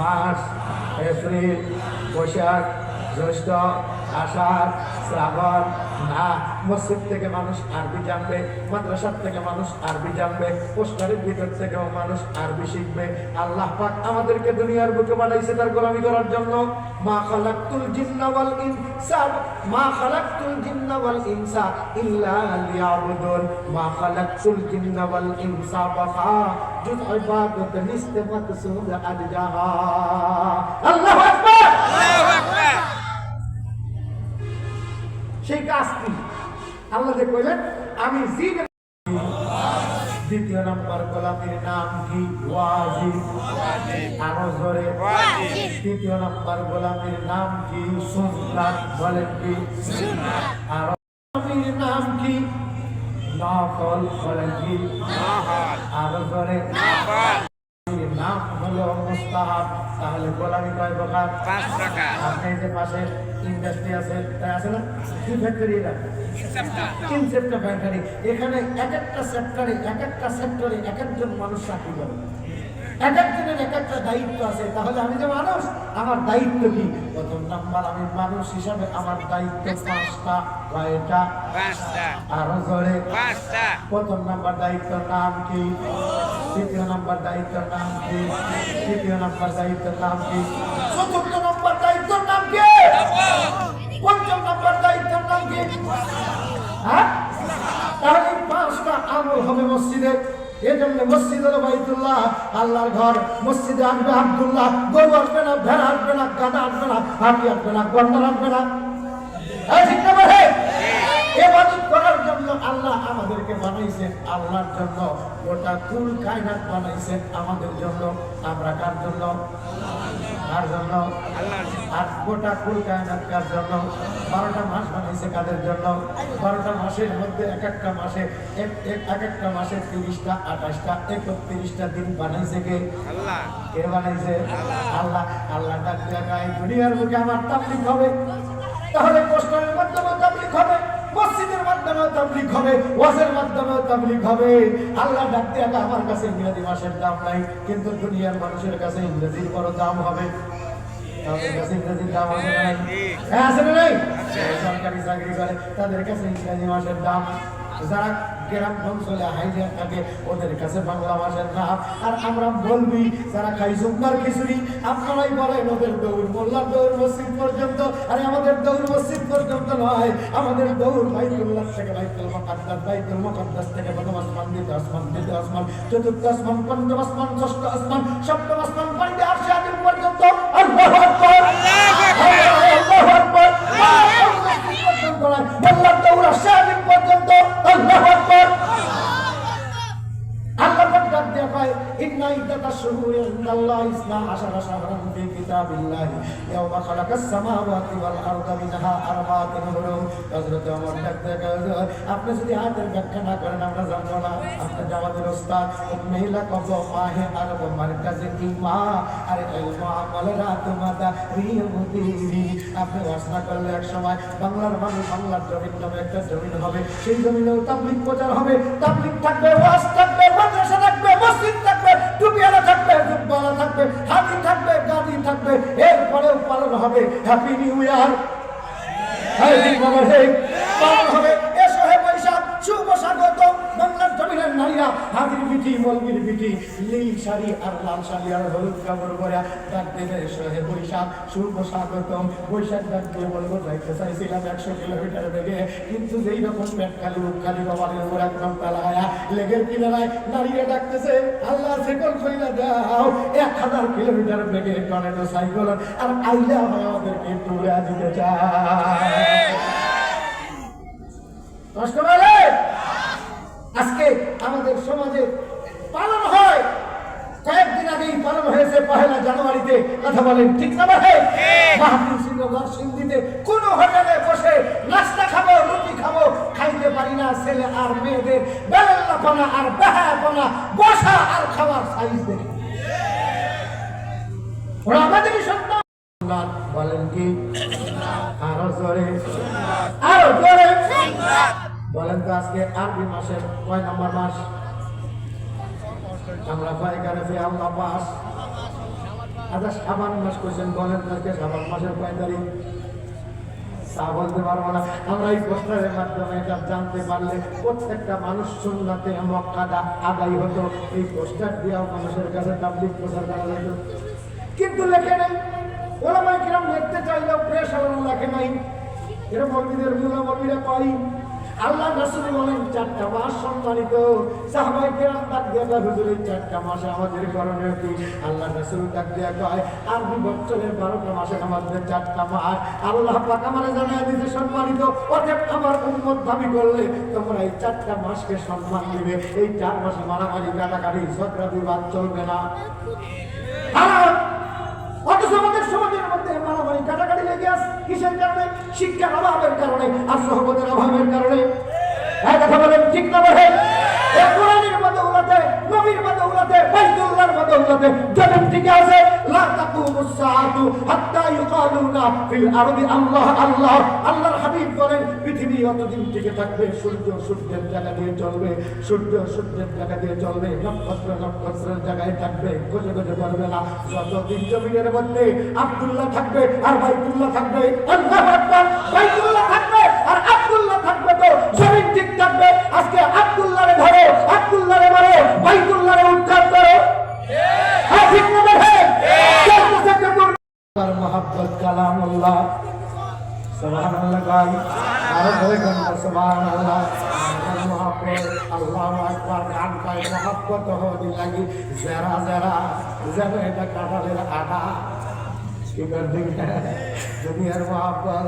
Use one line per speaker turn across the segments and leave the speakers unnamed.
March April, Boishakh, জ্যৈষ্ঠ, আষাঢ়, শ্রাবণ না মসজিদ থেকে মানুষ আরবি জানবে, মাদ্রাসার থেকে মানুষ আরবি জানবে, পোস্টারের ভিতর থেকেও মানুষ আরবি শিখবে। আল্লাহ পাক আমাদেরকে দুনিয়ার বুকে বানাইছে তার গোলামি করার জন্য। মা খালাকতুল জিন্না ওয়াল ইনসা, মা খালাকতুল জিন্না ওয়াল ইনসা ইল্লা লিয়াবুদুন। মা খালাকতুল জিন্না ওয়াল ইনসা বাখা জুজ ইবাদত নিস্তে মাকসুদ আদজাহা আল্লাহু আকবার সেই কাজ আল্লাহ যে কইলেন আমি জিনের দ্বিতীয় নম্বর গোলামের নাম কি ওয়াজিব আরও জোরে তৃতীয় নম্বর গোলামের নাম কি সুন্নাত বলেন কি আর নাম কি নফল বলেন কি আরও জোরে অবস্থা হলো মুস্তাহাব। তাহলে গোলামি কয় প্রকার?
পাঁচ টাকা
আপনি যে পাশে ইন্ডাস্ট্রি আছে তাই আছে না? কি ফ্যাক্টরি এটা তিন সেক্টর ফ্যাক্টরি এখানে এক একটা সেক্টরে এক একটা সেক্টরে এক একজন মানুষ চাকরি করে। এক একজনের এক একটা দায়িত্ব আছে। তাহলে আমি যে মানুষ আমার দায়িত্ব কি? প্রথম নাম্বার আমি মানুষ হিসাবে আমার দায়িত্ব পাঁচটা কয়টা?
পাঁচটা।
আরও জোরে।
পাঁচটা।
প্রথম নাম্বার দায়িত্বের নাম কি? দ্বিতীয় নাম্বার দায়িত্বের নাম কি? তৃতীয় নাম্বার দায়িত্বের নাম কি? চতুর্থ নাম্বার দায়িত্বের নাম কি? পঞ্চম নাম্বার দায়িত্বের নাম কি? হ্যাঁ? তাহলে পাঁচটা আমল হবে মসজিদে। এজন্য মসজিদ হলো বাইতুল্লাহ, আল্লাহর ঘর, মসজিদে আসবে আব্দুল্লাহ, গরু আসবে না, ভেড়া আসবে না গাদা আসবে না, হাতি আসবে না, গন্ডার আসবে না। এই ঠিক না এবাদত করার জন্য আল্লাহ আমাদেরকে বানাইছেন। আল্লাহর জন্য গোটা কুল কায়নাত বানাইছেন আমাদের জন্য। আমরা কার জন্য? কার জন্য? আর গোটা কুল কায়নাত কার জন্য? বারোটা মাস বানাইছে কাদের জন্য? বারোটা মাসের মধ্যে এক একটা মাসে এক এক এক একটা মাসে তিরিশটা আঠাশটা একত্রিশটা দিন বানাইছে কে?
আল্লাহ
কে বানাইছে? আল্লাহ। আল্লাহ। ডাক দেখায় দুনিয়ার বুকে আমার তাবলিক হবে। তাহলে হবে মসজিদের মাধ্যমে তাবলিক হবে ওয়াজের মাধ্যমেও তাবলিক হবে। আল্লাহ ডাকতে দেখায় আমার কাছে ইংরেজি মাসের দাম নাই কিন্তু দুনিয়ার মানুষের কাছে ইংরেজির বড় দাম হবে। তাদের কাছে ইংরেজির দাম আছে না? হ্যাঁ আছে না নাই? সরকারি চাকরি করে তাদের কাছে ইংরেজি মাসের দাম। যারা গ্রাম অঞ্চলে হাইজে থাকে, ওদের কাছে বাংলা মাসের নাম আর আমরা বলবি, যারা খাই জুম্মার খিচুড়ি, আপনারাই বলেন ওদের দৌড়, মোল্লার দৌড় মসজিদ পর্যন্ত। আরে আমাদের দৌড় মসজিদ পর্যন্ত নয়, আমাদের দৌড় বাইতুল্লাহ থেকে বাইতুল মুকাদ্দাস বাইতুল মুকাদ্দাস থেকে প্রথম আসমান দ্বিতীয় আসমান তৃতীয় আসমান, চতুর্থ আসমান, পঞ্চম আসমান, ষষ্ঠ আসমান, সপ্তম আসমান পাইতে আসে আদিম পর্যন্ত। আল্লাহু আকবার। ইদ্দাতাশ শুহুরি ইনদাল্লাহি ইসনা আশারা শাহরান ফি কিতাবিল্লাহি ইয়াওমা খালাকাস সামাওয়াতি ওয়াল আরদা মিনহা আরবাআতুন হুরুম হযরত ওমর ডাক দেয়া কয়, আপনি যদি হাতের ব্যাখ্যা না করেন আমরা জানব না আপনি জামাতের ওস্তাদ মহিলা কব মাহে আরব মার্কাজে ইমা আরে ইলমু আমলরা তোমাদা রিয় মুদিরি আপনি বাসনা করলে এক সময় বাংলার মানুষ বাংলার জমিন নামে একটা জমিন হবে সেই জমিনেও তাবলিগ প্রচার হবে তাবলিগ থাকবে ওয়াজ হ্যাপি নিউ ইয়ার পালন পিঠি মলবির পিঠি নীল শাড়ি আর লাল শাড়ি আর হলুদ কাপড় পরে ডাক দেবে এসো বৈশাখ শুভ স্বাগতম বৈশাখ ডাক দিয়ে বলব, যাইতে চাইছিলাম একশো কিলোমিটার বেগে। কিন্তু যেই রকম পেট খালি মুখ খালি উপর একদম পেলায়া লেগের কিনারায় নারীরা ডাকতেছে, আল্লাহ সেকল কইলা দাও। এক হাজার কিলোমিটার বেগে টর্নেডো সাইকেল আর আইলা হয় আমাদেরকে একটু দিতে চায়। কষ্ট আজকে আমাদের সমাজে পালন হয়। কয়েকদিন আগেই পালন হয়েছে পহেলা জানুয়ারিতে। কথা বলেন ঠিক না ভাই? মাহফিল কোন হোটেলে বসে নাস্তা খাব রুটি খাব খাইতে পারি না ছেলে আর মেয়েদের। বেলাল্লাপনা আর বেহায়াপনা বসা আর খাবার সাইজ দেখে ওরা আমাদেরই সন্তান। বলেন কি? আরও জোরে বলেন তো আজকে আরবি মাসের কয় নম্বর মাস? আমরা কয় কারে আল্লাহ মাস আচ্ছা সাবান মাস করছেন বলেন আজকে সাবান মাসের কয় তারিখ? তা বলতে পারব না। আমরা এই পোস্টারের মাধ্যমে এটা জানতে পারলে প্রত্যেকটা মানুষ সুন্নাতে মক্কাটা আদায় হতো। এই পোস্টার দিয়েও মানুষের কাছে তাবলিক প্রচার করা যেত। কিন্তু লেখে নেই। ওলামাই কিরাম লিখতে চাইলেও প্রেস লেখে নাই। এরা মন্দিরের মূলা মন্দিরে পাই। আল্লাহ রাসূল বলেন চারটা মাস সম্মানিত। সাহাবাই কেরাম ডাক দিয়ে কয়, হুজুর চারটা মাসে আমাদের করণীয় কি? আল্লাহ রাসূল ডাক দিয়ে কয় আরবি বছরের বারোটা মাসে আমাদের চারটা মাস। আল্লাহ পাক আমারে জানায় দিতে সম্মানিত। অতএব আমার উম্মত দাবি করলে তোমরা এই চারটা মাসকে সম্মান দিবে। এই চার মাসে মারামারি কাটাকাটি ঝগড়া বিবাদ চলবে না। হারাম অথচ আমাদের সমাজের মধ্যে মারামারি কাটাকাটি শিক্ষার অভাবের কারণে আর সহমতের অভাবের কারণে। এক কথা বলেন ঠিক না বাইতুল্লাহর লা তাকুমুস সাআতু হাত্তা ফিল আরদি, আল্লাহ আল্লাহ, আল্লাহর হাবিব বলেন, পৃথিবী অতদিন টিকে থাকবে, সূর্য সূর্যের জায়গা দিয়ে চলবে, সূর্য সূর্যের জায়গা দিয়ে চলবে, নক্ষত্র নক্ষত্রের জায়গায় থাকবে না যতদিন জমিনের মধ্যে আব্দুল্লাহ থাকবে আর বাইতুল্লাহ থাকবে, আল্লাহু আকবার, বাইতুল্লাহ থাকবে আর আব্দুল্লাহ থাকবে তো, জমিন ঠিক থাকবে, আজকে আব্দুল্লাহরে ধরো আব্দুল্লাহরে বাইতুল্লাহরে উদ্ধার করো। হ্যাঁ ঠিক না দেখে চলতেছে কেমন তার মহাব্বত কালামুল্লাহ। সুবহানাল্লাহ গান। আরও ধরে গান সুবহানাল্লাহ। মহাব্বত, আল্লাহু আকবার। গান মহাব্বত দুনিয়ার মহাব্বত।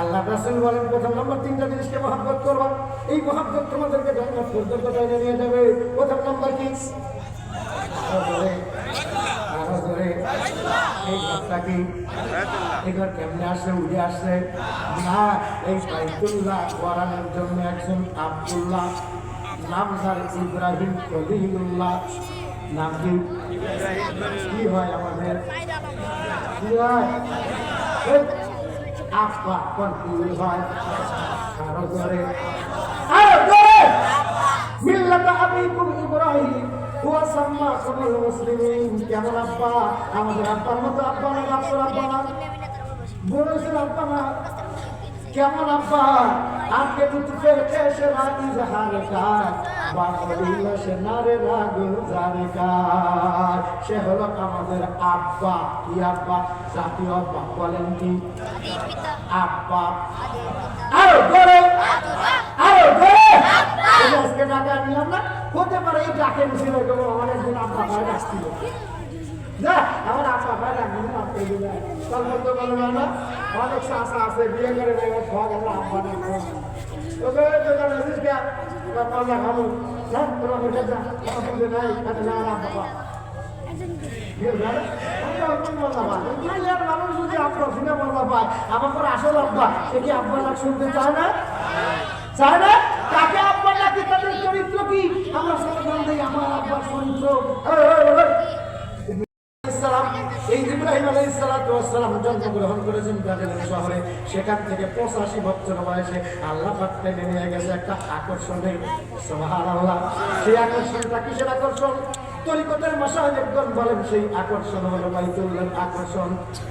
আল্লাহ রাসূল বলেন, প্রথম নম্বর তিনটা জিনিসকে মহাব্বত করবা। এই মহাব্বত তোমাদেরকে জান্নাত পর্যন্ত টেনে নিয়ে যাবে। প্রথম নম্বর কি? এই ঘরটা এই ঘর কেমনে আসছে উঠে আসছে? না, এই বাইতুল্লাহ জন্য একজন আব্দুল্লাহ, নাম তার ইব্রাহিম কলিহুল্লাহ নাম কি? হয় আমাদের? আপা কনফিউজ হয় আরও জোরে আরও কেমন আব্বা আমাদের আব্বার মতো আব্বা না আপনার আব্বা না বলেছেন আব্বা সে নারে রাগ জারে কাজ সে হলো আমাদের আব্বা, কি আব্বা? জাতীয় আব্বা বলেন কি? আব্বা। আরও জোরে আরও যে আজকে ডাকা নিলাম না। হতে পারে এই ডাকে ছিল কেবল আমার একদিন আব্বা ভাই ডাকছিল। যা, আমার আব্বা ভাই আপনি বলবে না অনেক আশা আছে, বিয়ে করে ডাকবো। না মানুষ মজা কি শুনতে না না চরিত্র কি আমরা এই, জন্মগ্রহণ করেছেন শহরে সেখান থেকে পঁচাশি বছর বয়সে আল্লাহ টেনে নিয়ে গেছে একটা আকর্ষণে সুবহানাল্লাহ। সেই আকর্ষণটা কিসের আকর্ষণ? তরিকতের মাসাহেবগণ বলেন, সেই আকর্ষণ হলো বাইতুল্লাহর আকর্ষণ।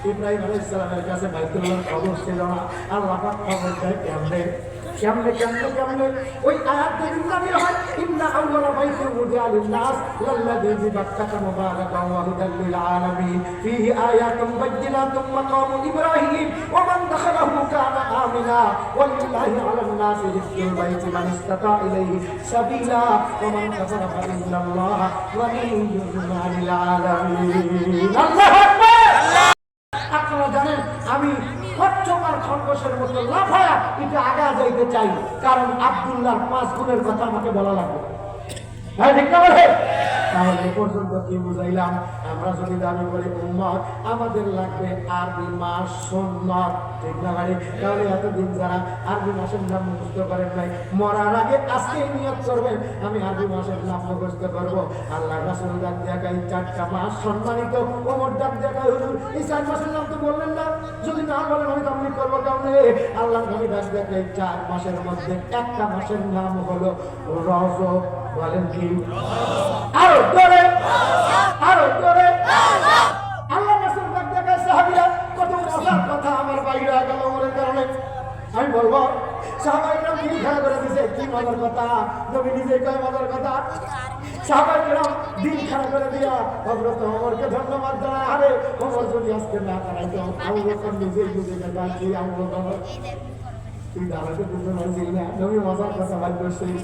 ইব্রাহিম আলাইহিস সালামের কাছে বাইতুল্লাহর খবর ছিল না। আল্লাহ খবর দেয় কেমনে? কেমনে কেমনে কেমনে? ওই আয়াত নামির হয়, ইন্না আউয়ালা বাইতিন উদিয়া লিন-নাস, লাল্লাযী বিবাক্কাতা মুবারাকান ওয়া হুদাল লিল আলামিন। ফীহি আয়াতুন ইব্রাহিম নাসি আপনারা জানেন, আমি কচ্ছপার খরগোশের মতো লাফায়া এটা আগা যাইতে চাই, কারণ আব্দুল্লাহ পাঁচ গুণের কথা আমাকে বলা লাগবে। হ্যাঁ ঠিক না তাহলে পর্যন্ত কি বুঝাইলাম? আমরা যদি দাবি করি, উম্মত, আমাদের লাগবে আরবি মাস সুন্নত। ঠিক না ভাই? তাহলে এতদিন যারা আরবি মাসের নাম মুখস্থ করেন নাই, মরার আগে আজকে নিয়ত করবেন। আমি আরবি মাসের নাম মুখস্থ করব। আল্লাহ রাসুল ডাক দেখাই চারটা মাস সম্মানিত। ওমর ডাক দেখাই হুজুর, এই চার মাসের নাম তো বললেন না। যদি না বলেন, আমি তামলিক করব কেমনে? আল্লাহ নবী ডাক দেখাই চার মাসের মধ্যে একটা মাসের নাম হলো রজব। বলেন কি আরও জোরে। আরও জোরে। আল্লাহ রাসূল ডাক দেখায় সাহাবীরা কত মজার কথা আমার বাইরে গেল ওর কারণে। আমি বলব সাহাবাইরা কি খেলা করে দিছে? কি মজার কথা? নবী নিজে কয় মজার কথা? সাহাবাইরা দিন খেলা করে দিয়া হযরত ওমরকে ধন্যবাদ জানায়। আরে ওমর যদি আজকে না দাঁড়াইতো আবু বকর নিজে বুঝে গেল কি আবু বকর? তুই দাঁড়াতে বুঝতে পারছিস না। নবী মজার কথা বাদ করছিস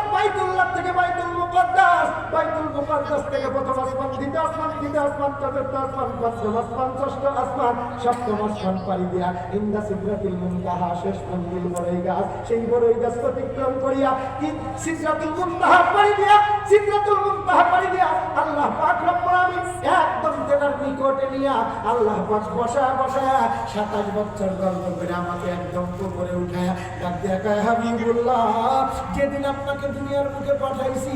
বাইতুল্লাহ থেকে বাইতুল মুকদ্দাস বাইতুল মুকদ্দাস থেকে প্রথম আসমান, দ্বিতীয় আসমান, তৃতীয় আসমান, চতুর্থ আসমান পঞ্চম আসমান, ষষ্ঠ আসমান, সপ্তম আসমান পাড়ি দিয়া ইন্দা সিদ্রাতুল মুনতাহা শেষ মন্দির বড়ই গাছ, সেই বড়ই গাছ অতিক্রম করিয়া সিদ্রাতুল মুনতাহা পাড়ি দিয়া, সিদ্রাতুল মুনতাহা পাড়ি দিয়া আল্লাহ পাক রব্বুল নিকটে নিয়া আল্লাহ পাক বসা বসা 27 বছর গল্প করে আমাকে একদম উপরে উঠায়া ডাক দিয়া কয়, হাবিবুল্লাহ, যেদিন আপনাকে দুনিয়ার মুখে পাঠাইছি,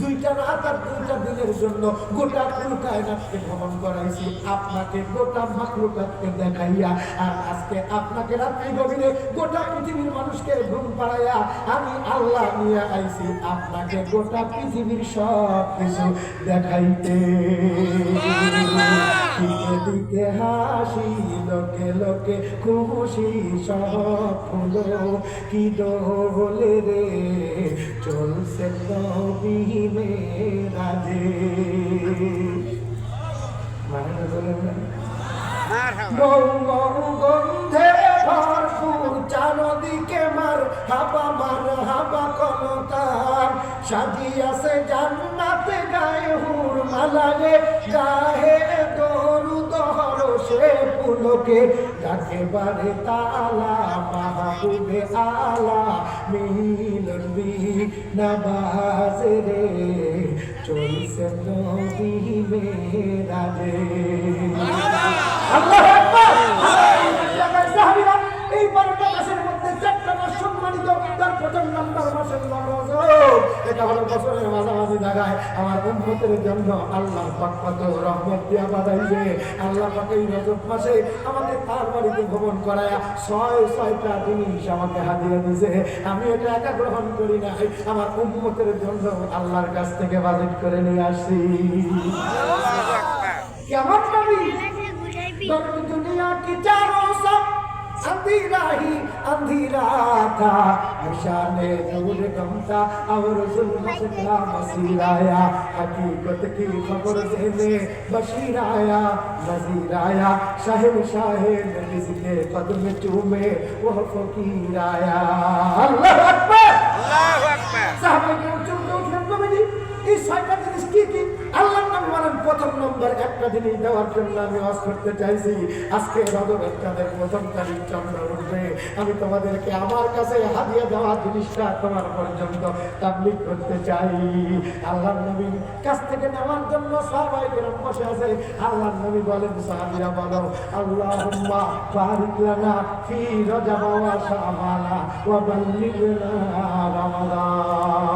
দুইটা রাত আর দুইটা দিনের জন্য গোটা কায়নাতকে ভ্রমণ করাইছি। আপনাকে গোটা মাকলুকাতকে দেখাইয়া আর আজকে আপনাকে রাত্রি গভীরে গোটা পৃথিবীর মানুষকে ঘুম পাড়াইয়া আমি আল্লাহ নিয়ে আইছি। আপনাকে গোটা পৃথিবীর সব কিছু দেখাইতে দিকে দিকে হাসি লোকে লোকে খুশি সব হলো কি দোলে রে, চলছে মৌ মৌ গন্ধে ভরপুর চারদিকে মার হাবা মার হাবা কলতান সাজিয়াছে জান্নাতে গায়ে হুর মালাগে দরুদ হরসে পুলকে ডাকে বারে তালা, মাহবুবে আলা, মিলন বি নবাজে রে, চলছে নবী মেরা রে। আল্লাহু আকবার! এই বারোটা মাসের মধ্যে চারটা মাস সম্মানিত, তার প্রথম নাম্বার মাসের নাম এটা হলো বছরের মাঝামাঝি জায়গায় আমার উন্মতের জন্য আল্লাহ রহমত দিয়া আল্লাহ পাক এই মাসে আমাকে তার বাড়িতে ভ্রমণ ছয় ছয়টা জিনিস আমাকে দিছে আমি এটা একা গ্রহণ করি নাই আমার উন্মতের জন্য আল্লাহর কাছ থেকে বাজেট করে নিয়ে আসি। কেমন করি দুনিয়া কি চারো? अंधेरा ही अंधेरा था। आशा ने नूर था और जुल्म से का मसीर आया? हकीकत की खबर देने बशीर आया नजीर आया। शहर शाहे नजीर के कदम चूमे वह फकीर आया। अल्लाह अकबर! अल्लाह अकबर! सब कुछ এই ছয়টা জিনিস কি কি? আল্লাহর নাম বলেন প্রথম নম্বর, একটা জিনিস দেওয়ার জন্য আমি ওয়াজ করতে চাইছি। আজকে রজবের চাঁদের প্রথম তারিখ চন্দ্র উঠবে। আমি তোমাদেরকে আমার কাছে হাদিয়া দেওয়া জিনিসটা তোমার পর্যন্ত তাবলিগ করতে চাই। আল্লাহর নবীর কাছ থেকে নেওয়ার জন্য সাহাবায়ে কেরাম বসে আছে। আল্লাহর নবী বলেন, সাহাবীরা বলো, আল্লাহুম্মা বারিক লানা ফি রজব ওয়া শাবানা ওয়া বাল্লিগনা রমাদান।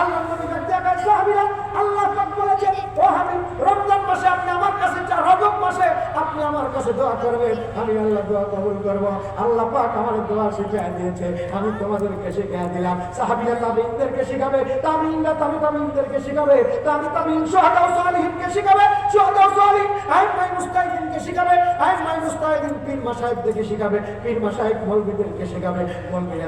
আল্লাহ নবী দেখায় সাহাবীরা আল্লাহ পাক বলেছেন ও হাবিব রমজান মাসে আপনি আমার কাছে চা রজব মাসে আপনি আমার কাছে দোয়া করবেন, আমি আল্লাহ দোয়া কবুল করব। আল্লাহ পাক আমার দোয়া শিখিয়ে দিয়েছে, আমি তোমাদেরকে শিখিয়ে দিলাম। তাবিনদেরকে শিখাবে শিখাবে সুহাদা সালিহিনকে শিখাবে সুহাদা আইন মাই শিখাবে, আইন মাই পীর মাসায়েবদেরকে শিখাবে, পীর মৌলবীদেরকে শিখাবে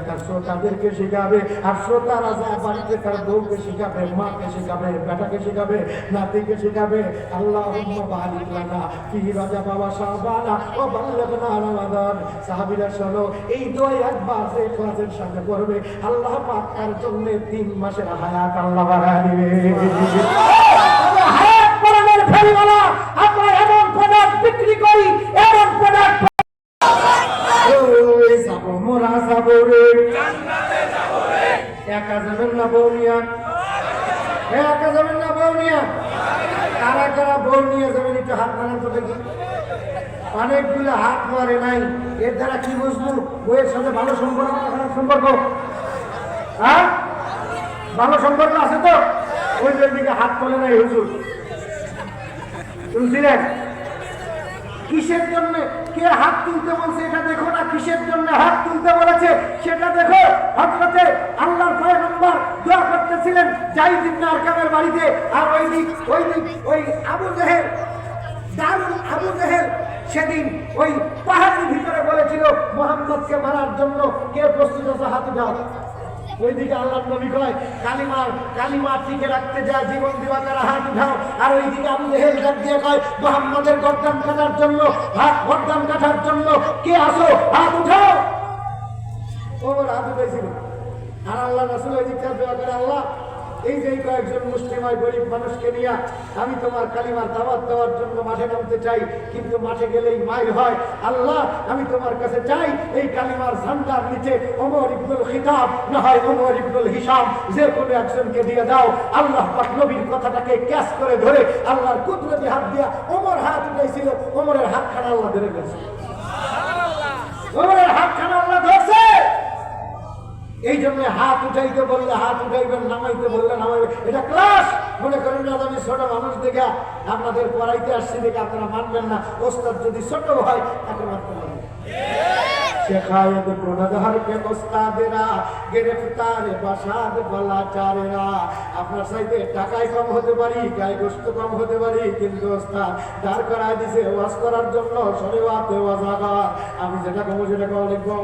তার শ্রোতাদেরকে শিখাবে, আর শ্রোতারা যায় বাড়িতে তার বউকে শিখাবে, মাকে শিখাবে, বেটাকে শিখাবে, নাতিকে শিখাবে আল্লাহ বারিক লানা ফি রাজা বাবা শাহবানা ও বাল্লাগনা রমাদান সাহাবীরা শোনো এই দোয়া একবার যে ক্লাসের সামনে পড়বে। আল্লাহ পাক তার জন্য তিন মাসের হায়াত আল্লাহ বাড়ায় দিবে। হায়াত বাড়ানোর ফেরিওয়ালা আমরা এমন প্রোডাক্ট বিক্রি করি এমন প্রোডাক্ট মোরা যাব রে। একা যাবেন না বৌনিয়া একা যাবেন না, বউ নিয়ে কারা কারা বউ নিয়ে যাবেন একটু হাত বানান তো দেখি। অনেকগুলো হাত মারে নাই। এর দ্বারা কি বুঝব? বইয়ের সাথে ভালো সম্পর্ক খারাপ সম্পর্ক? হ্যাঁ? ভালো সম্পর্ক আছে তো? ওই দিকে হাত তোলে নাই হুজুর। শুনছিলেন? কিসের জন্য? কে হাত তুলতে বলছে এটা দেখো না, কিসের জন্য হাত তুলতে বলেছে? সেটা দেখো, হযরতে আল্লাহর পয়গম্বর দোয়া করতেছিলেন জাইদ ইবনে আরকামের বাড়িতে। আর ওই দিক ওই দিক ওই আবু জেহেল, দারুল আবু জেহেল সেদিন ওই পাহাড়ের ভিতরে বলেছিল, মোহাম্মদকে মারার জন্য কে প্রস্তুত আছে হাত উঠাও। ওইদিকে আল্লাহ নবী কয়, কালিমার কালিমা টিকে রাখতে যায় জীবন দিবা, তারা হাত উঠাও। আর ওইদিকে আবু জেহেল ডাক দিয়ে কয়, মোহাম্মদের গর্দান কাটার জন্য, হাত গর্দান কাটার জন্য কে আসো? হাত উঠাও। ও হাত উঠেছিল আর আল্লাহ রাসুল ওই দিকটা দোয়া করে, আল্লাহ এই যে কয়েকজন মুসলিমায় গরিব মানুষকে নিয়ে আমি তোমার কালিমার দাওয়াত দেওয়ার জন্য মাঠে নামতে চাই কিন্তু মাঠে গেলেই মাইর হয়। আল্লাহ আমি তোমার কাছে চাই এই কালিমার ঝান্ডার নিচে ওমর ইবনুল খিতাব না হয় ওমর ইবনুল হিসাম যে কোনো একজনকে দিয়ে দাও। আল্লাহ পাক নবীর কথাটাকে ক্যাশ করে ধরে আল্লাহর কুদরতি হাত দিয়া ওমর হাত উঠাইছিল। ওমরের হাতখানা আল্লাহ ধরে গেছে। আল্লাহ ধরছে এই জন্য হাত উঠাইতে বললে, হাত উঠাইবেন, নামাইতে বললে নামাইবেন। এটা ক্লাস! মনে করেন না, আমি ছোট মানুষ দেখে আপনাদের পড়াইতে আসছি দেখে আপনারা মানবেন না। ওস্তাদ যদি ছোট হয়, তাকে মানতে পারবেন আপনার কম হতে পারি গায়ে কম হতে পারি করায় দিছে করার জন্য ওয়াজাগা আমি যেটা কমো সেটা কম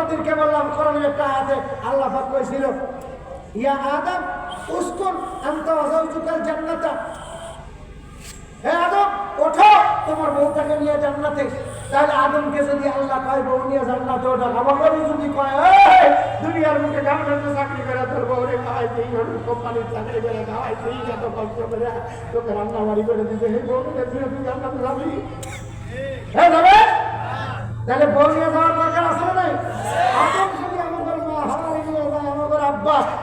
আমি আপনাদেরকে বললাম, কোরআনের একটা আছে আল্লাহ পাক কইছিল, ইয়া আদম উসকুন, আনতা ওয়াজাউজুকাল জান্নাতা। আদম, ওঠো, তোমার বউটাকে নিয়ে জান্নাতে। তাহলে আদমকে যদি আল্লাহ কয়, বউ নিয়ে জান্নাতে ওঠা। যদি কয় দুনিয়ার মুখে জান্নাতে চাকরি করে তোর বউরে খাওয়াই দিই কোম্পানির চাকরি করে খাওয়াই দিই যত কষ্ট করে তোকে রান্না বাড়ি করে দিতে তুই জান্নাতে যাবি? হ্যাঁ যাবে তাহলে বউ নিয়ে যাওয়ার দরকার আছে না নাই?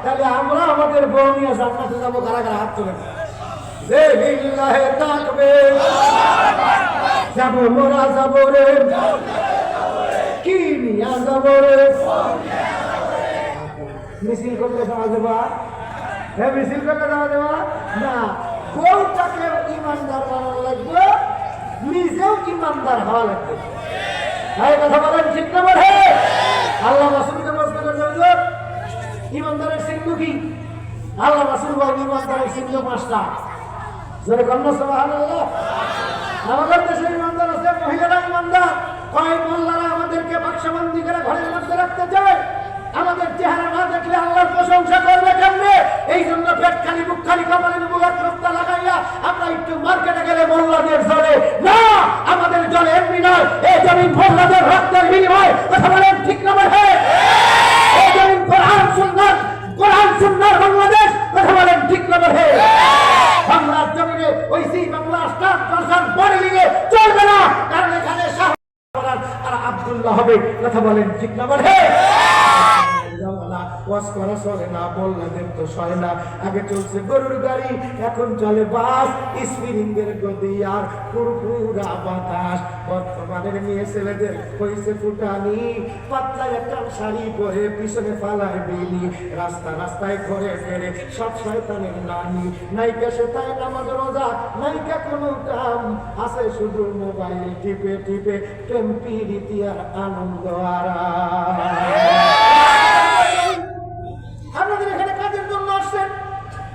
তাহলে আমরা আমাদের বউ নিয়ে জান্নাতে যাব কারা কারা হাত তুলে যে লিল্লাহে তাকবে। যাব মোরা, যাব রে। কি নিয়া যাব রে? মিছিল করলে যাওয়া যাবা? হ্যাঁ মিছিল করলে যাওয়া যাবা? না, বউটাকে ইমানদার বানানো লাগবে, নিজেও ইমানদার হওয়া লাগবে। এই কথা বলেন, ঠিক না বলে? আল্লাহ রাসূলকে প্রশ্ন হবে ইমানদারের চিহ্ন কি? আল্লাহ রাসূল বলেন, ইমানদারের চিহ্ন পাঁচটা। জোরে কন্যা সুবহানাল্লাহ। আমাদের দেশে ইমানদার আছে, মহিলারা ইমানদার। কয়েক মোল্লারা আমাদেরকে বাক্সবন্দি করে ঘরের মধ্যে রাখতে চায়। আমাদের চেহারা না দেখলে আল্লাহর প্রশংসা করবে কেমনে? এই জন্য পেট খালি মুখ খালি মুখের রক্তা লাগাইয়া আমরা একটু মার্কেটে গেলে মোল্লাদের জলে। না, আমাদের জলে এমনি নয়। এই জমিন মোল্লাদের রক্তের বিনিময়। কথা বলেন ঠিক না বলে? এই জমিন কোরআন, সুন্নাত, কোরআন সুন্নার বাংলাদেশ। কথা বলেন ঠিক না বলে? বাংলার জমিনে ওই সেই বাংলা স্টাফ পারসন পরে নিয়ে চলবে না। কারণ এখানে শাহ আর আব্দুল্লাহ হবে। কথা বলেন ঠিক না বলে? ওয়াজ করা চলে না বললাদের তো সয় না। আগে চলছে গরুর গাড়ি, এখন চলে বাস স্পিরিং এর গদি আর কুরকুরা বাতাস। বর্তমানের মেয়ে ছেলেদের হয়েছে ফুটানি, পাতলা একটা শাড়ি পরে পিছনে ফালায় বেলি। রাস্তা রাস্তায় ঘরে ফেরে সব শয়তানের নানি। নাইকা সে তাই নামাজ রোজা নাইকা কোনো কাম আছে শুধু মোবাইল টিপে টিপে টেম্পি রীতি আর আনন্দ আরাম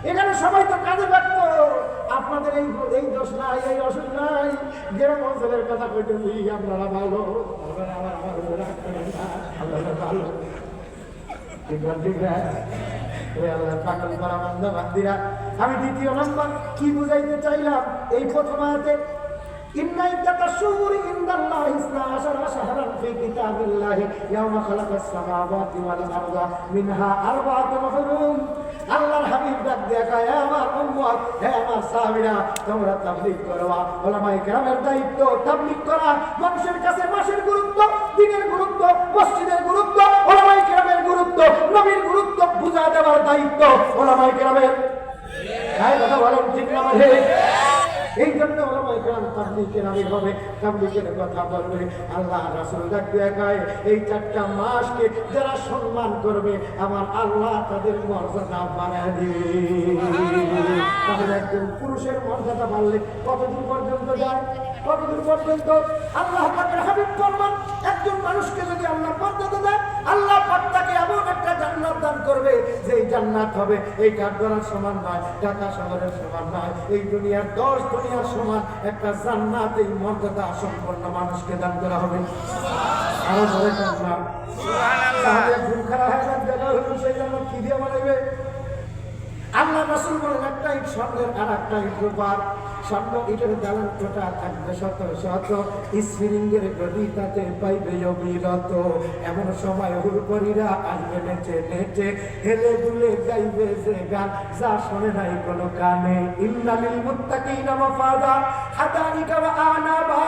এখানে সবাই তো কাজে ব্যস্ত। আপনাদের এই এই দোষ নাই, এই অসুখ নাই। গ্রাম অঞ্চলের কথা কইতেছি আপনারা ভালো আপনারা ভালো। আমি দ্বিতীয় নম্বর কি বুঝাইতে চাইলাম? এই প্রথম إن عدة الشهور عند الله اثنا عشر شهرا في كتاب الله يوم خلق السماوات والأرض منها أربعة حرم আল্লাহর হাবিব ডাক দেখা হে আমার উম্মত হে আমার সাহাবীরা তোমরা তাবলীগ করবা ওলামায়ে কেরামের দায়িত্ব তাবলীগ করা মানুষের কাছে মাসের গুরুত্ব দিনের গুরুত্ব মসজিদের গুরুত্ব ওলামায়ে কেরামের গুরুত্ব নবীর গুরুত্ব বুঝা দেওয়ার দায়িত্ব ওলামায়ে কেরামের তাই কথা বলেন ঠিক না মানে এই জন্য আল্লাহ রাসুল এই চারটা মাসকে যারা সম্মান করবে, আমার আল্লাহ তাদের মর্যাদা বাড়ায় দিবে। একজন পুরুষের মর্যাদা বাড়লে কতদূর পর্যন্ত যায়? কতদূর পর্যন্ত? আল্লাহ জান্নাত হবে। এই কাঠগড়ার সমান নয় ঢাকা শহরের সমান নয়। এই দুনিয়ার দশ দুনিয়ার সমান একটা জান্নাত এই মর্যাদা সম্পন্ন মানুষকে দান করা হবে। আরও ধরে না। ঘুম খারাপ হয়ে যাবে সেই জন্য কি দিয়ে বানাইবে? আল্লাহ রাসুল বলেন একটা ইট স্বর্ণের আর একটা ইট রূপার। স্বর্ণ ইটের দালান কোটা থাকবে শত শত। স্প্রিঙ্গের গদি তাতে পাইবে অবিরত। এমন সময় হুরপরিরা আসবে নেচে নেচে। হেলে দুলে গাইবে যে গান, যা শোনে নাই কোনো কানে। ইন্নালিল মুত্তাকিনা মাফাদা, হাদানিকা ওয়া আনাবা,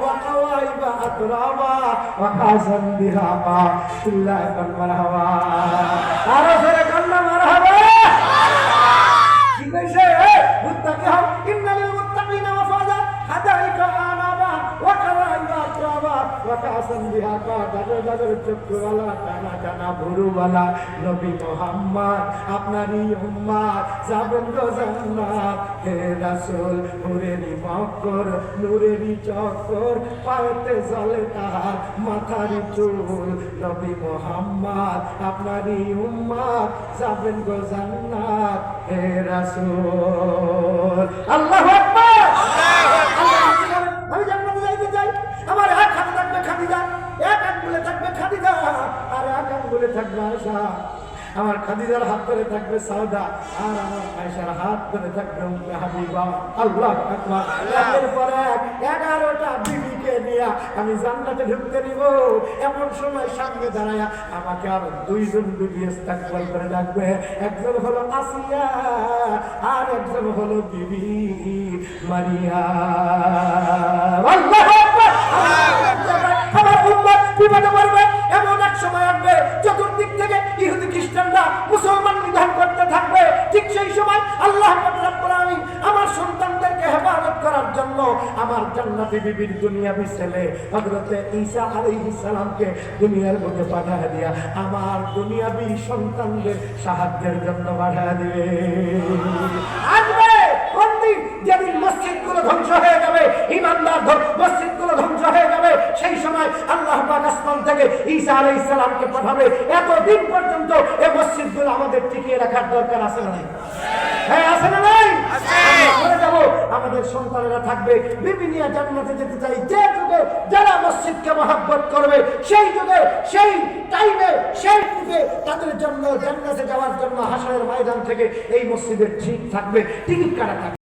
ওয়া কাওয়াইবা আতরাবা, ওয়া কাসান বিহাবা ওয়াল মারহাবা আরও জোরে কান্না মারহাবা। কি কইছে দাদর চক্রওয়ালা টানা টানা নবী মোহাম্মদ আপনারই উম্মত যাবেন গো জান্নাত। হে রাসূল নূরেরই মক্কর নূরেরই চক্কর, পায়েতে জলে তাহার মাথারই চুল। নবী গো জান্নাত। হে খাদিজা, এক আঙ্গুলে থাকবে খাদিজা, আর এক আঙ্গুলে থাকবে আয়সা আমার খাদিজার হাত ধরে থাকবে সাউদা আর আমার আয়সার হাত ধরে থাকবে হাবিবা। আল্লাহ একের এগারোটা বিবিকে নিয়ে আমি জান্নাতে ঢুকতে নিব। এমন সময় সামনে দাঁড়ায়া আমাকে আর দুইজন বিবি ইস্তাকবাল করে ডাকবে। একজন হলো আসিয়া, আর একজন হলো বিবি মারিয়া। উম্মত বিপদে পড়বে, এমন এক সময় আসবে, চতুর্দিক থেকে ইহুদি খ্রিস্টানরা মুসলমান নিধন করতে থাকবে। ঠিক সেই সময় আল্লাহ রব্বুল আমার সন্তানদেরকে হেফাজত করার জন্য আমার জান্নাতি বিবির দুনিয়াবি ছেলে হযরতে ঈসা আলাইহিস দুনিয়ার বুকে পাঠিয়ে দিয়া আমার দুনিয়াবি সন্তানদের সাহায্যের জন্য পাঠিয়ে দিবে। আসবে যেদিন মসজিদগুলো ধ্বংস হয়ে যাবে, ইমানদার মসজিদগুলো ধ্বংস হয়ে যাবে। সেই সময় আল্লাহ পাক আসমান থেকে ঈসা আলাইহিস সালামকে পাঠাবে। এতদিন পর্যন্ত এই মসজিদগুলো আমাদের টিকিয়ে রাখার দরকার আছে না নাই? হ্যাঁ আছে না নাই? আমরা যাব আমাদের সন্তানেরা থাকবে। বিভিন্ন জান্নাতে যেতে চাই। যে যুগে যারা মসজিদকে মহাব্বত করবে সেই যুগে সেই টাইমে সেই যুগে তাদের জন্য জান্নাতে যাওয়ার জন্য হাসরের ময়দান থেকে এই মসজিদের ঠিক থাকবে। টিকিট কাটা থাকবে।